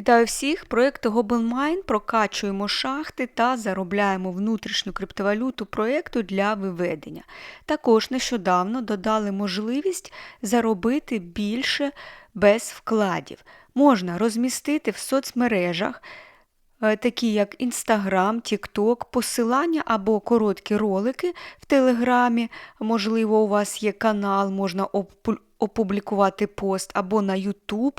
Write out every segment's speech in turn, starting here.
Вітаю всіх! Проєкт GobelMine прокачуємо шахти та заробляємо внутрішню криптовалюту проєкту для виведення. Також нещодавно додали можливість заробити більше без вкладів. Можна розмістити в соцмережах. Е, Такі як Instagram, TikTok, посилання або короткі ролики в Телеграмі. Можливо, у вас є канал, можна опублікувати пост, або на YouTube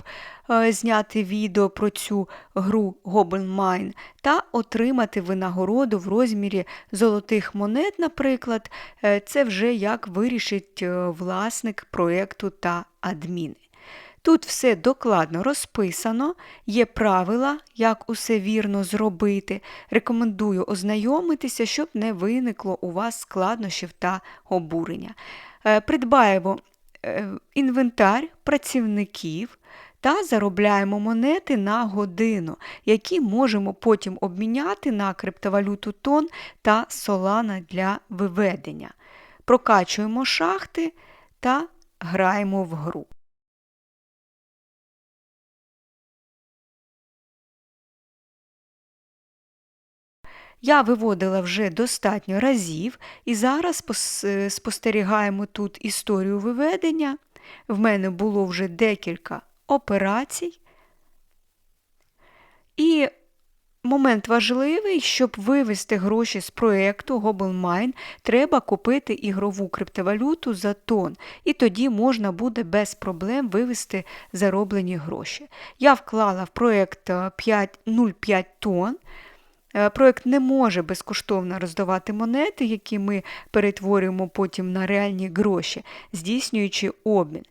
е, зняти відео про цю гру Goblin Mine та отримати винагороду в розмірі золотих монет, наприклад. Е, Це вже як вирішить власник проєкту та адміни. Тут все докладно розписано, є правила, як усе вірно зробити. Рекомендую ознайомитися, щоб не виникло у вас складнощів та обурення. Е, Придбаємо е, інвентар працівників та заробляємо монети на годину, які можемо потім обміняти на криптовалюту тон та солана для виведення. Прокачуємо шахти та граємо в гру. Я виводила вже достатньо разів, і зараз е, спостерігаємо тут історію виведення. В мене було вже декілька операцій. І момент важливий, щоб вивести гроші з проєкту GobelMine, треба купити ігрову криптовалюту за тон, і тоді можна буде без проблем вивести зароблені гроші. Я вклала в проєкт е, 5 0,5 тонн. Е, Проект не може безкоштовно роздавати монети, які ми перетворюємо потім на реальні гроші, здійснюючи обмін.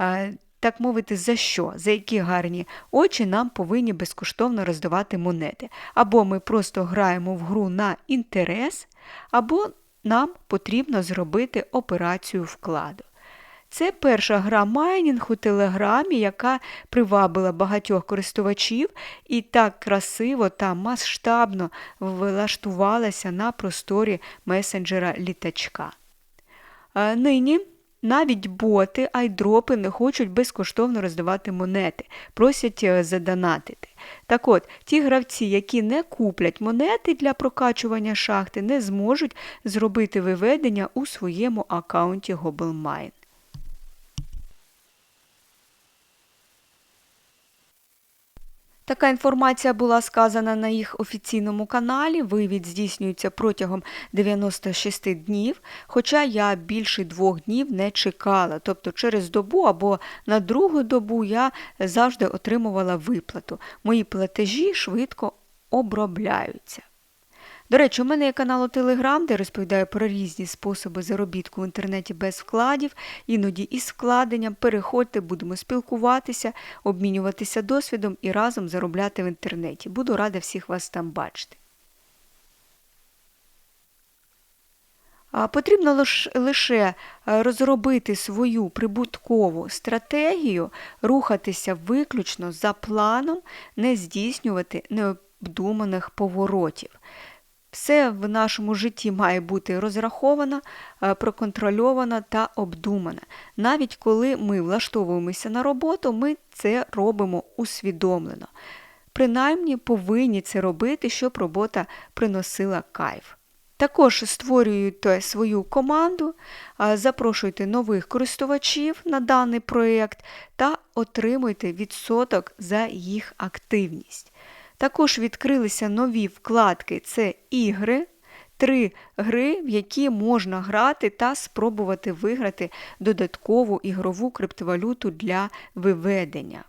Е, Так мовити, за що? За які гарні очі нам повинні безкоштовно роздавати монети. Або ми просто граємо в гру на інтерес, або нам потрібно зробити операцію вкладу. Це перша гра майнінг у Телеграмі, яка привабила багатьох користувачів і так красиво та масштабно влаштувалася на просторі месенджера літачка. Нині навіть боти, айдропи не хочуть безкоштовно роздавати монети, просять е, задонатити. Так от, ті гравці, які не куплять монети для прокачування шахти, не зможуть зробити виведення у своєму аккаунті GobelMine. Така інформація була сказана на їх офіційному каналі. Вивід здійснюється протягом 96 днів, хоча я більше двох днів не чекала. Тобто через добу або на другу добу я завжди отримувала виплату. Мої платежі швидко обробляються. До речі, у мене є канал у Телеграм, де розповідаю про різні способи заробітку в інтернеті без вкладів, іноді із вкладенням. Переходьте, будемо спілкуватися, обмінюватися досвідом і разом заробляти в інтернеті. Буду рада всіх вас там бачити. Потрібно лише е, розробити свою прибуткову стратегію, рухатися виключно за планом, не здійснювати необдуманих поворотів. Все в нашому житті має бути розраховано, е, проконтрольовано та обдумано. Навіть коли ми влаштовуємося на роботу, ми це робимо усвідомлено. Принаймні повинні це робити, щоб робота приносила кайф. Також створюйте свою команду, запрошуйте нових користувачів на даний проєкт та отримуйте відсоток за їх активність. Також відкрилися нові вкладки це ігри, три гри, в які можна грати та спробувати виграти додаткову ігрову криптовалюту для виведення.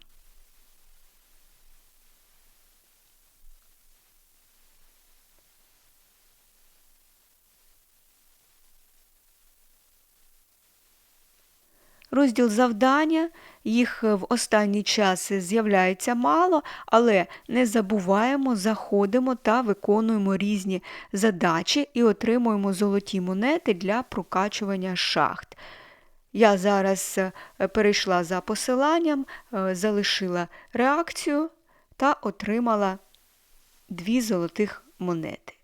Розділ завдання, їх в останній час з'являється мало, але не забуваємо, заходимо та виконуємо різні задачі і отримуємо золоті монети для прокачування шахт. Я зараз е, перейшла за посиланням, е, залишила реакцію та отримала дві золотих монети.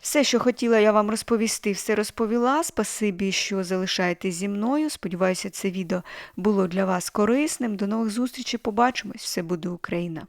Все, що хотіла я вам розповісти, все розповіла. Спасибі, що залишаєтесь зі мною. Сподіваюся, це відео було для вас корисним. До нових зустрічей. Побачимось. Все буде Україна!